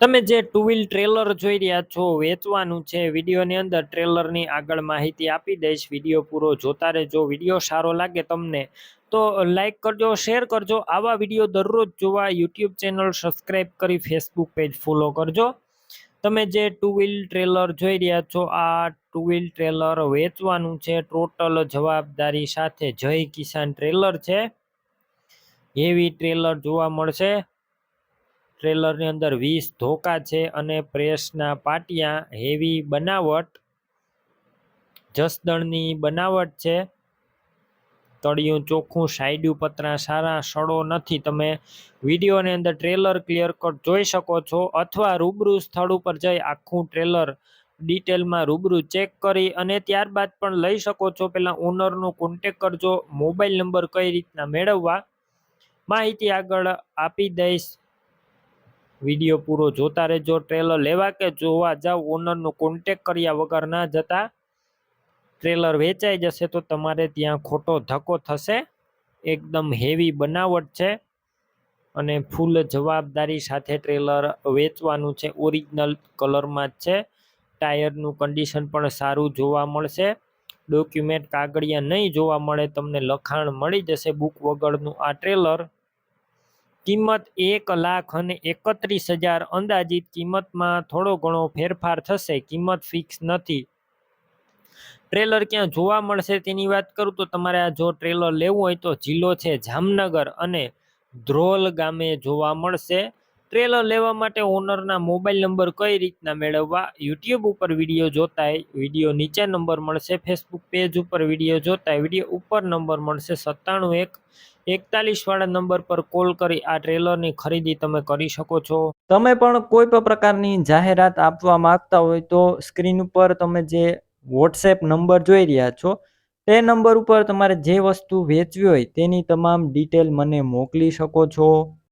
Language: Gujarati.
તમે જે ટુ વ્હીલ ટ્રેલર જોઈ રહ્યા છો, વેચવાનું છે, વિડીયોની અંદર ટ્રેલરની આગળ માહિતી આપી દઈશ, વીડિયો પૂરો જોતા રહેજો, વીડિયો સારો લાગે તમને તો લાઇક કરજો શેર કરજો, આવા વીડિયો દરરોજ જોવા યુટ્યુબ ચેનલ સબસ્ક્રાઈબ કરી ફેસબુક પેજ ફોલો કરજો. તમે જે ટુ વ્હીલ ટ્રેલર જોઈ રહ્યા છો, આ ટુ વ્હીલ ટ્રેલર વેચવાનું છે ટોટલ જવાબદારી સાથે જય કિસાન ટ્રેલર છે. હેવી ટ્રેલર જોવા મળશે. ટ્રેલરની અંદર વીસ ધોકા છે અને પ્રેસના પાટિયા હેવી બનાવટ, જસદણની બનાવટ છે. તળિયું ચોખ્ખું સાઈડ્યું પતરા સારા, સડો નથી. તમે વિડીયોની અંદર ટ્રેલર ક્લિયર કટ જોઈ શકો છો અથવા રૂબરૂ સ્થળ ઉપર જઈ આખું ટ્રેલર ડિટેલમાં રૂબરૂ ચેક કરી અને ત્યારબાદ પણ લઈ શકો છો. પહેલાં ઓનરનો કોન્ટેક કરજો, મોબાઈલ નંબર કઈ રીતના મેળવવા, માહિતી આગળ આપી દઈશ. વીડિયો પૂરો જોતા રહેજો ટ્રેલર લેવા કે જોવા જાવ ઓનરનો કોન્ટેક કર્યા વગર ના જતા ટ્રેલર વેચાઈ જશે તો તમારે ત્યાં ખોટો ધક્કો થશે. એકદમ હેવી બનાવટ છે અને ફૂલ જવાબદારી સાથે ટ્રેલર વેચવાનું છે ઓરિજિનલ કલરમાં જ છે. ટાયરનું કન્ડિશન પણ સારું જોવા મળશે. ડોક્યુમેન્ટ કાગળિયા નહીં જોવા મળે, તમને લખાણ મળી જશે બુક વગરનું આ ટ્રેલર કિંમત એક લાખ અને એકત્રીસ હજાર અંદાજિત કિંમતમાં થોડો ઘણો ફેરફાર થશે. કિંમત ફિક્સ નથી. ટ્રેલર ક્યાં જોવા મળશે તેની વાત કરું તો તમારે આ જો ટ્રેલર લેવું હોય તો જિલ્લો છે જામનગર અને ધ્રોલ ગામે જોવા મળશે. ટ્રેલર લેવા માટે ઓનરના મોબાઈલ નંબર કઈ રીતના મેળવવા? યુટ્યુબ ઉપર વીડિયો જોતા વીડિયો નીચે નંબર મળશે. ફેસબુક પેજ ઉપર વીડિયો જોતા વીડિયો ઉપર નંબર મળશે. સત્તાણું એક એકતાલીસવાળા નંબર પર કોલ કરી આ ટ્રેલરની ખરીદી તમે કરી શકો છો. તમે પણ કોઈ પણ પ્રકારની જાહેરાત આપવા માંગતા હોય તો સ્ક્રીન ઉપર તમે જે વોટ્સએપ નંબર જોઈ રહ્યા છો, તે નંબર ઉપર તમારે જે વસ્તુ વેચવી હોય તેની તમામ ડિટેલ મને મોકલી શકો છો.